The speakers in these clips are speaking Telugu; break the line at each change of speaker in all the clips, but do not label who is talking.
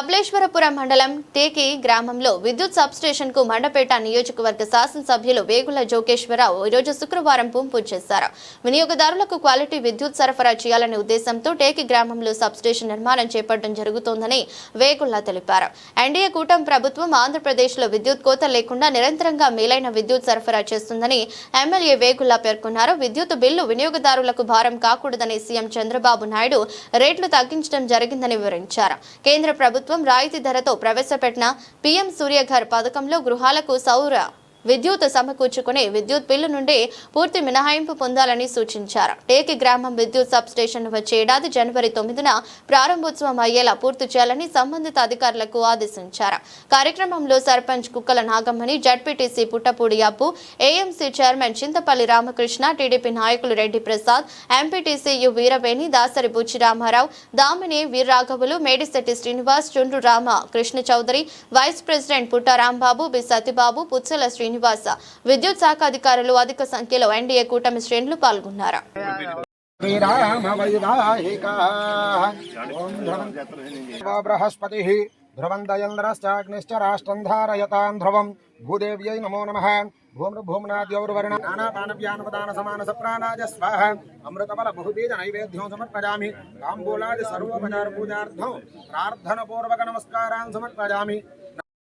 కపిలేశ్వరపురం మండలం టేకి గ్రామంలో విద్యుత్ సబ్స్టేషన్కు మండపేట నియోజకవర్గ శాసనసభ్యులు వేగుల జోగేశ్వరరావు ఈరోజు శుక్రవారం పూంపు చేశారు. వినియోగదారులకు క్వాలిటీ విద్యుత్ సరఫరా చేయాలనే ఉద్దేశంతో టేకి గ్రామంలో సబ్ స్టేషన్ నిర్మాణం చేపట్టడం జరుగుతోందని వేగుల్లా తెలిపారు. ఎన్డీఏ కూటమి ప్రభుత్వం ఆంధ్రప్రదేశ్లో విద్యుత్ కోత లేకుండా నిరంతరంగా మేలైన విద్యుత్ సరఫరా చేస్తుందని ఎమ్మెల్యే వేగుల్లా పేర్కొన్నారు. విద్యుత్ బిల్లు వినియోగదారులకు భారం కాకూడదని సీఎం చంద్రబాబు నాయుడు రేట్లు తగ్గించడం జరిగిందని వివరించారు. కేంద్ర ప్రభుత్వం రాయితీ ధరతో ప్రవేశపెట్టిన పీఎం సూర్యఘర్ పథకంలో గృహాలకు సౌర విద్యుత్ సమకూర్చుకుని విద్యుత్ బిల్లు నుండి పూర్తి మినహాయింపు పొందాలని సూచించారు. టేకి గ్రామం విద్యుత్ సబ్ స్టేషన్ వచ్చే ఏడాది జనవరి తొమ్మిదిన ప్రారంభోత్సవం అయ్యేలా పూర్తి చేయాలని సంబంధిత అధికారులకు ఆదేశించారు. కార్యక్రమంలో sarpanch Kukkala నాగమ్మని ZPTC Puttapudi Abbu AMC chairman Chintapalli Ramakrishna TDP నాయకులు Reddy Prasad MPTC U Veeraveni Dasari Buchi Ramarao Damini వీర్రాఘవులు Medisetti Srinivas Chundru Rama Krishna Chowdary vice president Putta Rambabu B Satibabu Puchala Srinivasa. విద్యుత్ శాఖ అధికారులు అధిక సంఖ్యలో ఎన్డీఏ కూటమి శ్రేణులు పాల్గొన్నారు.
శ్రీరామవైదాహికాः ధ్రువం బృహస్పతిः ధ్రువందయంద్రశ్చాగ్నిశ్చ రాష్ట్రం ధారయతాం ధ్రువం భూదేవ్యై నమో నమः. భూమృభూమ్నాద్యౌర్వర్ణ నానాపానవ్యానపదాన సమాన సప్రాణాయ స్వాహ అమృతబల బహుబీజ నైవేద్యం సమర్పయామి తాంబూలాది సర్వోపచార పూజార్థం ప్రార్థన పూర్వక నమస్కారాన్ సమర్పయామి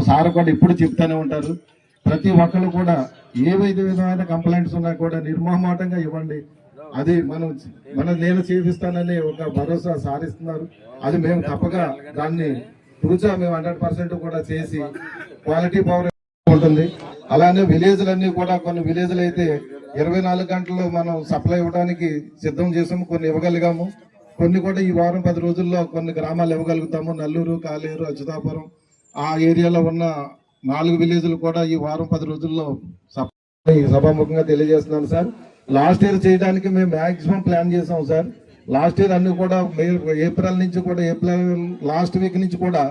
సార్ కూడా ఇప్పుడు చెప్తానే ఉంటారు ప్రతి ఒక్కరు కూడా ఏ విధ విధమైన కంప్లైంట్స్ ఉన్నా కూడా నిర్మోహమాటంగా ఇవ్వండి. అది మనం మనం నేను చేపిస్తానని ఒక భరోసా సారిస్తున్నారు అది మేము తప్పక దాన్ని రుచా మేము హండ్రెడ్ పర్సెంట్ కూడా చేసి క్వాలిటీ పవర్ ఉంటుంది. అలానే విలేజ్లన్నీ కూడా కొన్ని విలేజ్లు అయితే ఇరవై నాలుగు గంటలు మనం సప్లై ఇవ్వడానికి సిద్ధం చేసాము కొన్ని ఇవ్వగలిగాము. కొన్ని కూడా ఈ వారం పది రోజుల్లో కొన్ని గ్రామాలు ఇవ్వగలుగుతాము. నల్లూరు కాలేరు అచ్యుతాపురం ఆ ఏరియాలో ఉన్న నాలుగు విలేజ్లు కూడా ఈ వారం పది రోజుల్లో సభాముఖంగా తెలియజేస్తున్నాను సార్. లాస్ట్ ఇయర్ చేయడానికి మేము మాక్సిమం ప్లాన్ చేసాం సార్. లాస్ట్ ఇయర్ అన్ని కూడా ఏప్రిల్ నుంచి కూడా ఏప్రిల్ లాస్ట్ వీక్ నుంచి కూడా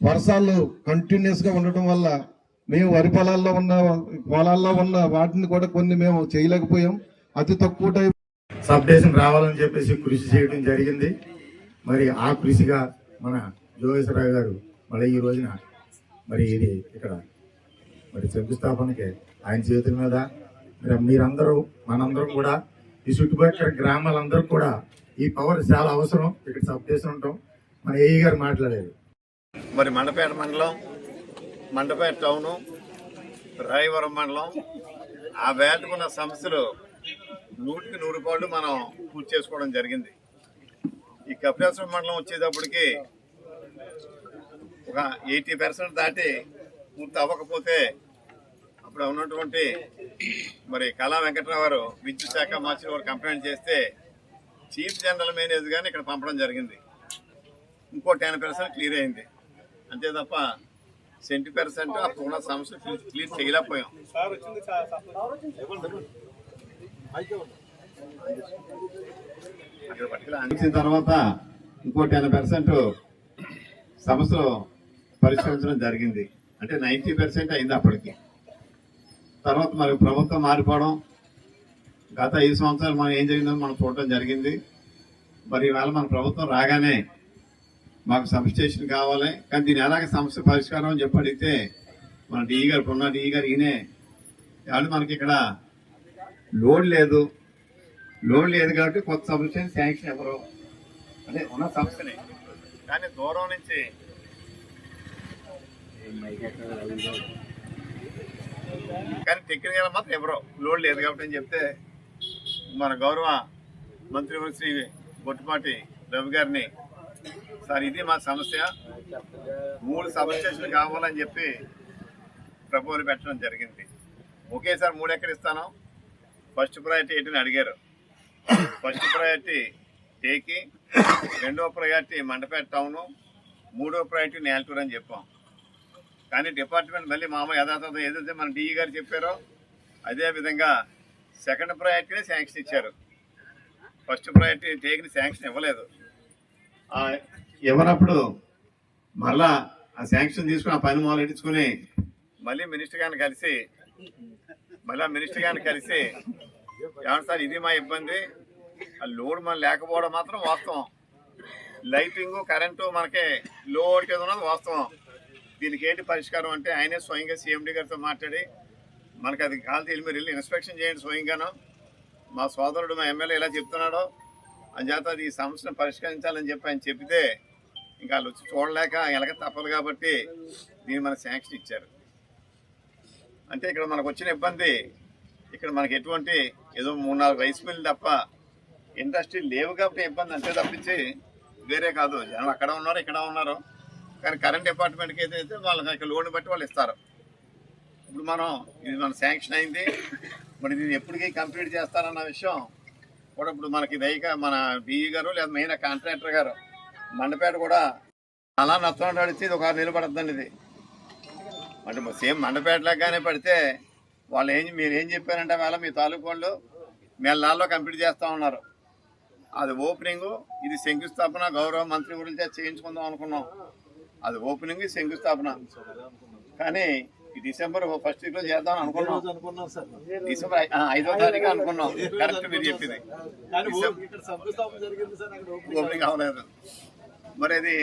వర్షాలు కంటిన్యూస్గా ఉండటం వల్ల మేము వరి పొలాల్లో ఉన్న పొలాల్లో ఉన్న వాటిని కూడా కొన్ని మేము చేయలేకపోయాం. అతి తక్కువ టైం
సబ్ డేషన్ రావాలని చెప్పేసి కృషి చేయడం జరిగింది. మరి ఆ కృషిగా మన జోగేశ్వరరావు గారు మళ్ళీ ఈ రోజున మరి ఇది ఇక్కడ మరి శంకుస్థాపనకి ఆయన చేతుల మీద మరి మీరందరూ మనందరం కూడా ఈ చుట్టుపక్కల గ్రామాలందరూ కూడా ఈ పవర్ చాలా అవసరం. ఇక్కడ సబ్ స్టేషన్ ఉంటాం. మన ఏఈ గారు మాట్లాడేది
మరి మండపేట మండలం మండపేట టౌను రాయవరం మండలం ఆ వేటకున్న సమస్యలు నూటికి నూరు పాళ్ళు మనం పూర్తి చేసుకోవడం జరిగింది. ఈ కపిలేశ్వరం మండలం వచ్చేటప్పటికి ఒక ఎయిటీ పర్సెంట్ దాటి పూర్తి అవ్వకపోతే అప్పుడు ఉన్నటువంటి మరి కళా వెంకట్రావు గారు విద్యుత్ శాఖ మార్చిన వారు కంప్లైంట్ చేస్తే చీఫ్ జనరల్ మేనేజర్ గారిని ఇక్కడ పంపడం జరిగింది. ఇంకో టెన్ పర్సెంట్ క్లియర్ అయింది. అంతే తప్ప సెంటీ పర్సెంట్ అప్పుడు ఉన్న సమస్య క్లియర్ చేయలేకపోయాం. అక్కడ అందించిన తర్వాత ఇంకో టెన్ పర్సెంట్ సమస్యలు పరిష్కరించడం జరిగింది. అంటే నైంటీ పర్సెంట్ అయింది అప్పటికి. తర్వాత మరి ప్రభుత్వం మారిపోవడం గత ఐదు సంవత్సరాలు మనం ఏం జరిగిందో మనం చూడటం జరిగింది. మరి ఇవాళ మన ప్రభుత్వం రాగానే మాకు సబ్ స్టేషన్ కావాలి. కానీ దీని ఎలాగ సమస్య పరిష్కారం అని చెప్పి అడిగితే మన డిఈ గారు ఉన్న డిఈ గారు ఈయనే కాబట్టి మనకి ఇక్కడ లోడ్ లేదు. లోడ్ లేదు కాబట్టి కొత్త సబ్స్టేషన్ శాంక్షన్ ఎవరు? అంటే ఉన్న సమస్యనే. కానీ దూరం నుంచి కానీ టెక్నికల్ మాత్రం ఎవరో లోడ్ లేదు కాబట్టి అని చెప్తే మన గౌరవ మంత్రి శ్రీ బొట్టుపాటి రవి గారిని సార్ ఇది మా సమస్య. మూడు సబ్స్టేషన్లు కావాలని చెప్పి ప్రపోజల్ పెట్టడం జరిగింది. ఒకేసారి మూడు ఎక్కడ ఇస్తాను. ఫస్ట్ ప్రయారిటీ ఏంటని అడిగారు. ఫస్ట్ ప్రయారిటీ టేకి రెండవ ప్రయారిటీ మండపేట టౌను మూడో ప్రయారిటీ నేల్టూర్ అని చెప్పాం. కానీ డిపార్ట్మెంట్ మళ్ళీ మామూలు యథాతథం ఏదైతే మన డిఈ గారు చెప్పారో అదే విధంగా సెకండ్ ప్రయారిటీనే శాంక్షన్ ఇచ్చారు. ఫస్ట్ ప్రయారిటీ టేక్ని శాంక్షన్ ఇవ్వలేదు. ఇవ్వనప్పుడు మళ్ళా ఆ శాంక్షన్ తీసుకుని ఆ పని మొదలెట్టించుకుని మళ్ళీ మినిస్టర్ గారిని కలిసి మళ్ళీ మినిస్టర్ గారిని కలిసి ఏమన్నా సార్ ఇది మా ఇబ్బంది. ఆ లోడ్ మన లేకపోవడం మాత్రం వాస్తవం. లైటింగ్ కరెంటు మనకి లో వోల్టేజ్ ఉన్నది వాస్తవం. దీనికి ఏంటి పరిష్కారం అంటే ఆయనే స్వయంగా సీఎండీ గారితో మాట్లాడి మనకు అది కాల్ తెలియ మీరు వెళ్ళి ఇన్స్పెక్షన్ చేయండి స్వయంగాను. మా సోదరుడు మా ఎమ్మెల్యే ఎలా చెప్తున్నాడో అంచేత అది ఈ సమస్యను పరిష్కరించాలని చెప్పి ఆయన చెప్తే ఇంకా వాళ్ళు వచ్చి చూడలేక ఎలాగ తప్పదు కాబట్టి దీన్ని మనకు శాంక్షన్ ఇచ్చారు. అంటే ఇక్కడ మనకు వచ్చిన ఇబ్బంది ఇక్కడ మనకి ఎటువంటి ఏదో మూడు నాలుగు రైస్ మిల్లు తప్ప ఇండస్ట్రీ లేవు కాబట్టి ఇబ్బంది అంతే తప్పించి వేరే కాదు. జనం అక్కడ ఉన్నారు ఇక్కడ ఉన్నారు. కానీ కరెంట్ డిపార్ట్మెంట్కి ఏదైతే వాళ్ళకి లోన్ బట్టి వాళ్ళు ఇస్తారు. ఇప్పుడు మనం ఇది మన శాంక్షన్ అయింది. మరి ఇది ఎప్పటికీ కంప్లీట్ చేస్తారన్న విషయం కూడా ఇప్పుడు మనకి దయక మన బిఈ గారు లేదా మెయిన్ కాంట్రాక్టర్ గారు మండపేట కూడా అలా నచ్చడం అడిగితే ఇది ఒక ఆరు నెలలు పడుతుందండి ఇది. అంటే సేమ్ మండపేటలాగానే పడితే వాళ్ళు ఏం మీరు ఏం చెప్పారంటే వేళ మీ తాలూకు వాళ్ళు నెలల్లో కంప్లీట్ చేస్తూ ఉన్నారు. అది ఓపెనింగ్ ఇది శంకుస్థాపన గౌరవ మంత్రి గురించి చేయించుకుందాం అనుకున్నాం. అది ఓపెనింగ్ శంకుస్థాపన. కానీ డిసెంబర్ ఫస్ట్ వీక్లో చేద్దాం అనుకున్నాం.
అనుకున్నాం సార్.
డిసెంబర్ ఐదో తారీఖు అనుకున్నాం. కరెక్ట్ మీరు చెప్పింది.
ఓపెనింగ్
అవ్వలేదు. మరి అది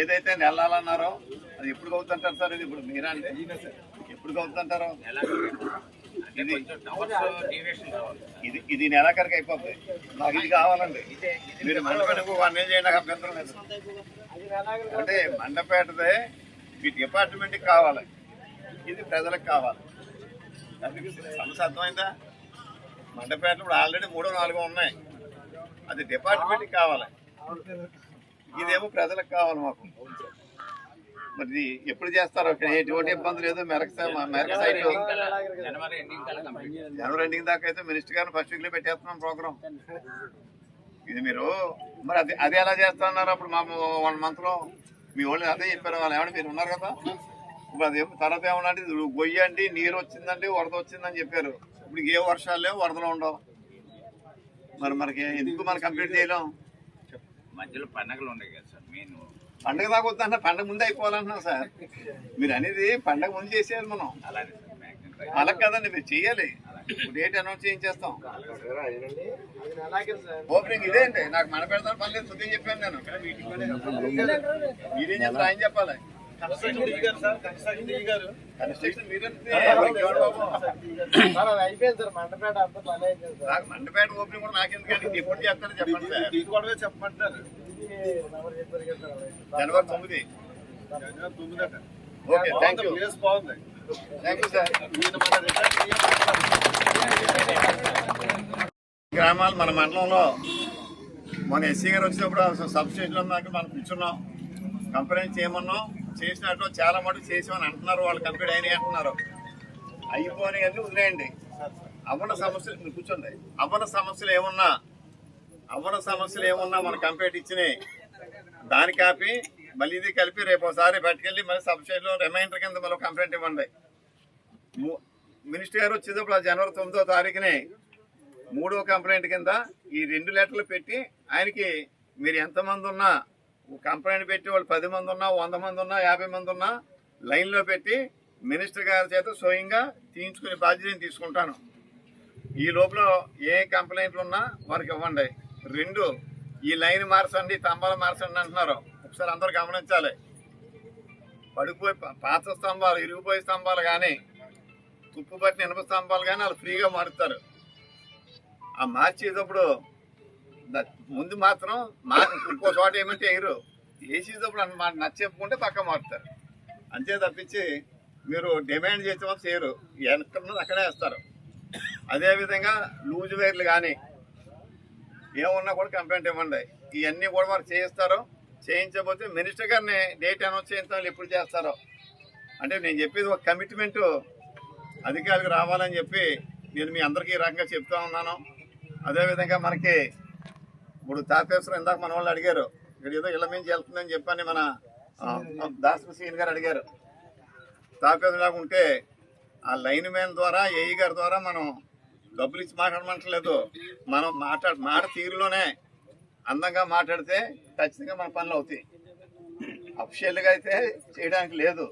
ఏదైతే నెలాలన్నారో అది ఎప్పుడు అవుతుంటారు సార్ ఇది? ఇప్పుడు మీరా అంటే ఎప్పుడు అవుతుంటారు ఇది ఇది ఇది నెలాఖరికి అయిపోతుంది నాకు ఇది కావాలండి. మీరు మండపేటకు వన్ చేయండి నాకు అభ్యంతరం లేదు. అంటే మండపేటదే మీ డిపార్ట్మెంట్కి కావాలి. ఇది ప్రజలకు కావాలి. సమస్య అర్థమైందా? మండపేటలో ఇప్పుడు ఆల్రెడీ మూడో నాలుగో ఉన్నాయి. అది డిపార్ట్మెంట్కి కావాలి. ఇదేమో ప్రజలకు కావాలి మాకు. మరి ఎప్పుడు చేస్తారు? అక్కడ ఎటువంటి ఇబ్బంది లేదు. మెరక మెరక సైట్. జనవరి ఎండింగ్ దాకా అయితే మినిస్టర్ గారిని ఫస్ట్ వీక్లో పెట్టేస్తున్నాం ప్రోగ్రామ్ ఇది మీరు మరి అది అది ఎలా చేస్తున్నారు అప్పుడు మా వన్ మంత్లో? మీ వాళ్ళు అదే చెప్పారు. వాళ్ళు ఏమన్నా మీరు ఉన్నారు కదా? ఇప్పుడు అది తర్వాత ఏమన్నా అంటే ఇది గొయ్యండి నీరు వచ్చిందండి వరద వచ్చిందని చెప్పారు. ఇప్పుడు ఏ వర్షాలు లేవు వరదలు ఉండవు. మరి మనకి ఎందుకు మనం కంప్లీట్ చేయలేం?
మధ్యలో పండగలు ఉన్నాయి కదా సార్. మెయిన్
పండగ దాకా వద్దంటే పండగ ముందే అయిపోవాలంటున్నాం సార్. మీరు అనేది పండగ ముందు చేసేయాలి మనం. అలా కదండి మీరు చెయ్యాలి. డేట్ అనౌన్స్ చేయించేస్తాం.
అలాగే సార్
ఓపెనింగ్ ఇదే అండి. నాకు మన పెడతాను పర్లేదు సుఖం చెప్పాను నేను. మీరేం చెప్తారు? ఆయన చెప్పాలి.
కన్స్ట్రక్షన్ డీ గారు సార్ కన్స్ట్రక్షన్ డీ గారు
కన్స్ట్రక్షన్ మీరంటే
సార్ అది అయిపోయింది సార్. మండపేట
ఓపెనింగ్ కూడా నాకెందుకండి? ఎప్పుడు చేస్తారో చెప్పండి సార్.
చెప్పమంటారు
జనవరి తొమ్మిది.
జనవరి తొమ్మిది అట.
ఓకే థ్యాంక్ యూ
ప్లేస్ బాగుంది.
Thank you sir.
ఈయన మన రిటైర్
గ్రామాలు మన మండలంలో మన ఎస్సీ గారు వచ్చినప్పుడు సబ్ స్టేషన్లో దాకా మనం కూర్చున్నాం. కంప్లైంట్ చేయమన్నాం. చేసినట్టు చాలా మటుకు చేసామని అంటున్నారు వాళ్ళు కంప్లీట్ అయినాయి అంటున్నారు. అయిపోయినాయి అన్ని వదిలేయండి అవ్వన సమస్యలు కూర్చోండి. అవ్వన సమస్యలు ఏమున్నా అవ్వన సమస్యలు ఏమున్నా మన కంప్లైంట్ ఇచ్చినాయి దాని కాపీ మళ్ళీ ఇది కలిపి రేపు ఒకసారి పట్టుకెళ్ళి మళ్ళీ సబ్ రిమైండర్ కింద మళ్ళీ కంప్లైంట్ ఇవ్వండి. మినిస్టర్ గారు వచ్చేటప్పుడు జనవరి తొమ్మిదో తారీఖునే మూడో కంప్లైంట్ కింద ఈ రెండు లెటర్లు పెట్టి ఆయనకి మీరు ఎంతమంది ఉన్నా కంప్లైంట్ పెట్టి వాళ్ళు పది మంది ఉన్నా వంద మంది ఉన్నా యాభై మంది ఉన్నా లైన్లో పెట్టి మినిస్టర్ గారి చేత స్వయంగా తీయించుకునే బాధ్యతను తీసుకుంటాను. ఈ లోపల ఏ కంప్లైంట్లు ఉన్నా వారికి ఇవ్వండి. రెండు ఈ లైన్ మార్చండి స్తంభాలు మార్చండి అంటున్నారు. ఒకసారి అందరూ గమనించాలి. పడిపోయి పాత స్తంభాలు ఇరిగిపోయే స్తంభాలు కానీ తుప్పు పట్టిన ఇనుప స్తంభాలు కానీ వాళ్ళు ఫ్రీగా మారుతారు. ఆ మార్చేటప్పుడు ముందు మాత్రం మా ఇంకో చోట ఏమంటే ఎగరు. వేసేటప్పుడు అన్న నచ్చేపుకుంటే చెప్పుకుంటే పక్క మారుతారు. అంతే తప్పించి మీరు డిమాండ్ చేసే వాళ్ళు చేయరు. ఎక్కడ అక్కడే వేస్తారు. అదేవిధంగా లూజ్ వైర్లు కానీ ఏమున్నా కూడా కంప్లైంట్ ఇవ్వండి. ఇవన్నీ కూడా వారు చేయిస్తారు. చేయించకపోతే మినిస్టర్ గారిని డేట్ అనౌన్స్ చేయించాలి ఎప్పుడు చేస్తారో. అంటే నేను చెప్పేది ఒక కమిట్మెంట్ అధికారికి రావాలని చెప్పి నేను మీ అందరికీ ఈ రకంగా చెప్తా ఉన్నాను. అదేవిధంగా మనకి ఇప్పుడు తాపేశ్వరం ఇందాక మన వాళ్ళు అడిగారు. ఇక్కడ ఏదో ఇళ్ళ మించి వెళ్తుందని చెప్పని మన దాసు సీన్ గారు అడిగారు. తాపేశ్వరం లాగా ఉంటే ఆ లైన్ మ్యాన్ ద్వారా ఏఈ గారి ద్వారా మనం డబ్బులు ఇచ్చి మాట్లాడమంటలేదు. మనం మాట్లాడ మాట తీరులోనే అందంగా మాట్లాడితే ఖచ్చితంగా మన పనులు అవుతాయి. అఫిషియల్గా అయితే చేయడానికి లేదు.